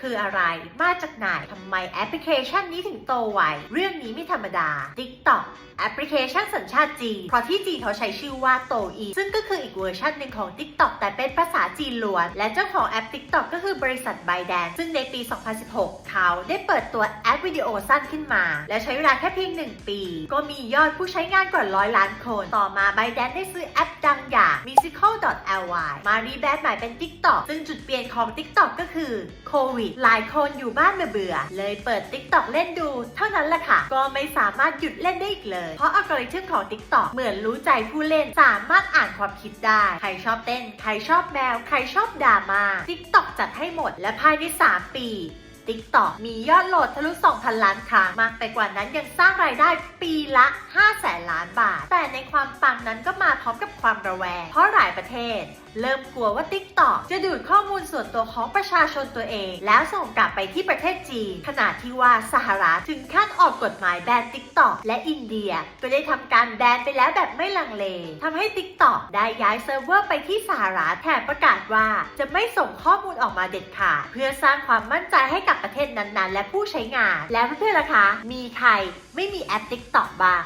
คืออะไร มาจากไหนทำไมแอปพลิเคชันนี้ถึงโตไว เรื่องนี้ไม่ธรรมดา TikTok แอปพลิเคชันสัญชาติจีน เพราะที่จีนเขาใช้ชื่อว่าโตอี ซึ่งก็คืออีกเวอร์ชันหนึ่งของ TikTok แต่เป็นภาษาจีนล้วน และเจ้าของแอป TikTok ก็คือบริษัท ByteDance ซึ่งในปี 2016 เขาได้เปิดตัวแอปวิดีโอสั้นขึ้นมา และใช้เวลาแค่เพียง 1 ปี ก็มียอดผู้ใช้งานกว่าร้อยล้านคน ต่อมา ByteDance ได้ซื้อแอปดังอย่าง LY มารีแบรนด์ใหม่เป็น TikTok ซึ่งจุดเปลี่ยนของ TikTok ก็คือโควิด หลายคนอยู่บ้านเบื่อ เลยเปิด TikTok เล่นดู เท่านั้นแหละค่ะ ก็ไม่สามารถหยุดเล่นได้อีกเลย เพราะอัลกอริทึมของ TikTok เหมือนรู้ใจผู้เล่น สามารถอ่านความคิดได้ ใครชอบเต้น ใครชอบแมว ใครชอบดรามา TikTok จัดให้หมด และภายใน 3 ปี TikTok มียอดโหลดทะลุ 2,000 ล้านครั้งมากไปกว่านั้นยังสร้างรายได้ปีละ 5 แสนล้านบาท แต่ในความปังนั้นก็มาพร้อมกับความระแวง เพราะหลายประเทศ เริ่มกลัวว่า TikTok จะดูดข้อมูลส่วนตัวของประชาชนตัวเอง แล้วส่งกลับไปที่ประเทศจีนขณะที่ว่าสหรัฐถึงขั้นออกกฎหมายแบน TikTok และอินเดียก็ได้ทำการแบนไปแล้วแบบไม่ลังเลทำให้ TikTok ได้ย้ายเซิร์ฟเวอร์ไปที่สหรัฐแถมประกาศว่า จะไม่ส่งข้อมูลออกมาเด็ดขาดเพื่อสร้างความมั่นใจให้กับประเทศนั้นๆ และผู้ใช้งาน แล้วเพื่อนๆล่ะคะ มีใครไม่มีแอป TikTok บ้าง